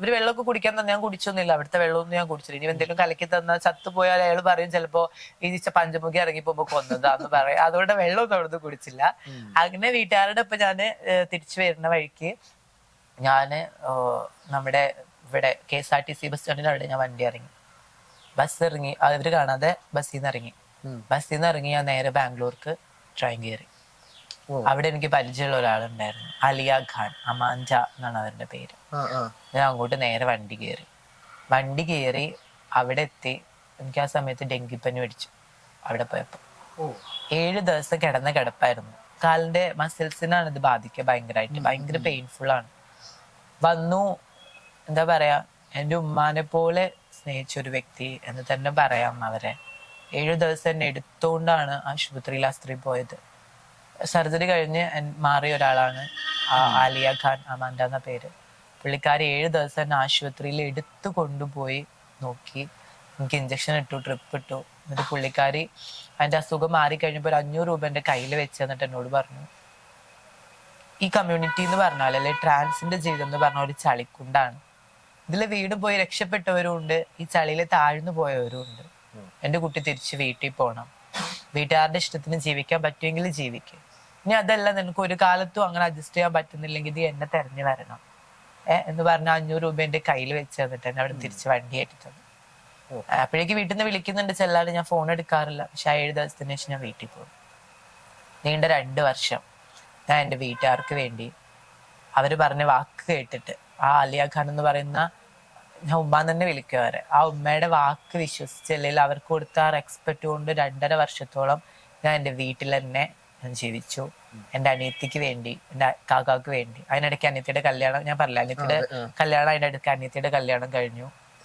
ഇവർ വെള്ളമൊക്കെ കുടിക്കാൻ തന്നെ ഞാൻ കുടിച്ചൊന്നുമില്ല. അവിടുത്തെ വെള്ളമൊന്നും ഞാൻ കുടിച്ചില്ല. ഇനി എന്തെങ്കിലും കലക്കി തന്നാൽ ചത്തുപോയാൽ അയാൾ പറയും ചിലപ്പോ ഈ പഞ്ചമുഖി പോകുമ്പോ കൊന്നതാന്ന് പറയും. അതുകൊണ്ട് വെള്ളമൊന്നും അവിടുന്ന് കുടിച്ചില്ല. അങ്ങനെ വീട്ടുകാരുടെ ഇപ്പൊ ഞാൻ തിരിച്ചു വരുന്ന വഴിക്ക് ഞാൻ നമ്മുടെ ഇവിടെ K S R T C bus സ്റ്റാൻഡിന്റെ അവിടെ ഞാൻ വണ്ടി ഇറങ്ങി. ബസ് ഇറങ്ങി. അവർ കാണാതെ ബസ്സിൽ നിന്ന് ഇറങ്ങി. ബസ്സിൽ നിന്ന് ഇറങ്ങി ഞാൻ നേരെ ബാംഗ്ലൂർക്ക് ട്രെയിൻ കയറി. അവിടെ എനിക്ക് പരിചയമുള്ള ഒരാളുണ്ടായിരുന്നു. അലിയ ഖാൻ അമാൻജ എന്നാണ് അവരുടെ പേര്. ഞാൻ അങ്ങോട്ട് നേരെ വണ്ടി കയറി. വണ്ടി കയറി അവിടെ എത്തി. എനിക്ക് ആ സമയത്ത് ഡെങ്കിപ്പനി പിടിച്ചു അവിടെ പോയപ്പോ ഓ. ഏഴ് ദിവസം കിടന്ന കിടപ്പായിരുന്നു. കാലിന്റെ മസിൽസിനാണ് ഇത് ബാധിക്കുക ഭയങ്കരമായിട്ട്. ഭയങ്കര പെയിൻഫുൾ ആണ്. വന്നു. എന്താ പറയാ എന്റെ ഉമ്മാനെ പോലെ സ്നേഹിച്ച ഒരു വ്യക്തി എന്ന് തന്നെ പറയാം അവരെ. ഏഴു ദിവസം എന്നെ എടുത്തുകൊണ്ടാണ് ആശുപത്രിയിൽ ആ സ്ത്രീ പോയത്. സർജറി കഴിഞ്ഞ് മാറിയ ഒരാളാണ് ആ ആലിയ ഖാൻ അമാൻഡ എന്ന പേര്. പുള്ളിക്കാരി ഏഴ് ദിവസം തന്നെ ആശുപത്രിയിൽ എടുത്തു കൊണ്ടുപോയി നോക്കി. എനിക്ക് ഇഞ്ചക്ഷൻ ഇട്ടു ട്രിപ്പ് ഇട്ടു. എന്നിട്ട് പുള്ളിക്കാരി അതിന്റെ അസുഖം മാറിക്കഴിഞ്ഞപ്പോൾ ഒരു അഞ്ഞൂറ് രൂപ എന്റെ കയ്യിൽ വെച്ച് എന്നിട്ട് എന്നോട് പറഞ്ഞു. ഈ കമ്മ്യൂണിറ്റി എന്ന് പറഞ്ഞാൽ അല്ലെ ട്രാൻസിന്റെ ജീവിതം എന്ന് പറഞ്ഞ ഒരു ചളിക്കുണ്ടാണ്. ഇതിൽ വീട് പോയി രക്ഷപ്പെട്ടവരും ഉണ്ട് ഈ ചളിയിൽ താഴ്ന്നു പോയവരും ഉണ്ട്. എന്റെ കുട്ടി തിരിച്ച് വീട്ടിൽ പോകണം വീട്ടുകാരുടെ ഇഷ്ടത്തിന് ജീവിക്കാൻ പറ്റുമെങ്കിൽ ജീവിക്കും. ഇനി അതല്ല നിനക്ക് ഒരു കാലത്തും അങ്ങനെ അഡ്ജസ്റ്റ് ചെയ്യാൻ പറ്റുന്നില്ലെങ്കിൽ ഇത് എന്നെ തെരഞ്ഞു വരണം. ഏഹ് എന്ന് പറഞ്ഞ അഞ്ഞൂറ് രൂപ എന്റെ കയ്യിൽ വെച്ച് തന്നിട്ട് എന്നെ അവിടെ തിരിച്ച് വണ്ടി ആയിട്ട് തന്നു അപ്പോഴേക്ക് വീട്ടിൽ നിന്ന് വിളിക്കുന്നുണ്ട് ചെല്ലാതെ ഞാൻ ഫോൺ എടുക്കാറില്ല. പക്ഷെ ആ ഏഴ് ദിവസത്തിന് ശേഷം ഞാൻ വീട്ടിൽ പോകും. നീണ്ട രണ്ട് വർഷം ഞാൻ എന്റെ വീട്ടുകാർക്ക് വേണ്ടി അവർ പറഞ്ഞ വാക്ക് കേട്ടിട്ട് ആ അലിയ ഖാൻ എന്ന് പറയുന്ന ഞാൻ ഉമ്മ തന്നെ വിളിക്കും അവരെ. ആ ഉമ്മയുടെ വാക്ക് വിശ്വസിച്ച് അല്ലെങ്കിൽ അവർക്ക് കൊടുത്ത ആ റെക്സ്പെക്ട് കൊണ്ട് രണ്ടര വർഷത്തോളം ഞാൻ എന്റെ വീട്ടിൽ തന്നെ ഞാൻ ജീവിച്ചു എന്റെ അനിയത്തിക്ക് വേണ്ടി എന്റെ കാക്കാക്ക് വേണ്ടി. അതിനിടയ്ക്ക് അനിയത്തിയുടെ കല്യാണം ഞാൻ പറഞ്ഞില്ല അനിയത്തിയുടെ കല്യാണം അതിന്റെ അടുക്ക് അനിയത്തിയുടെ കല്യാണം കഴിഞ്ഞു.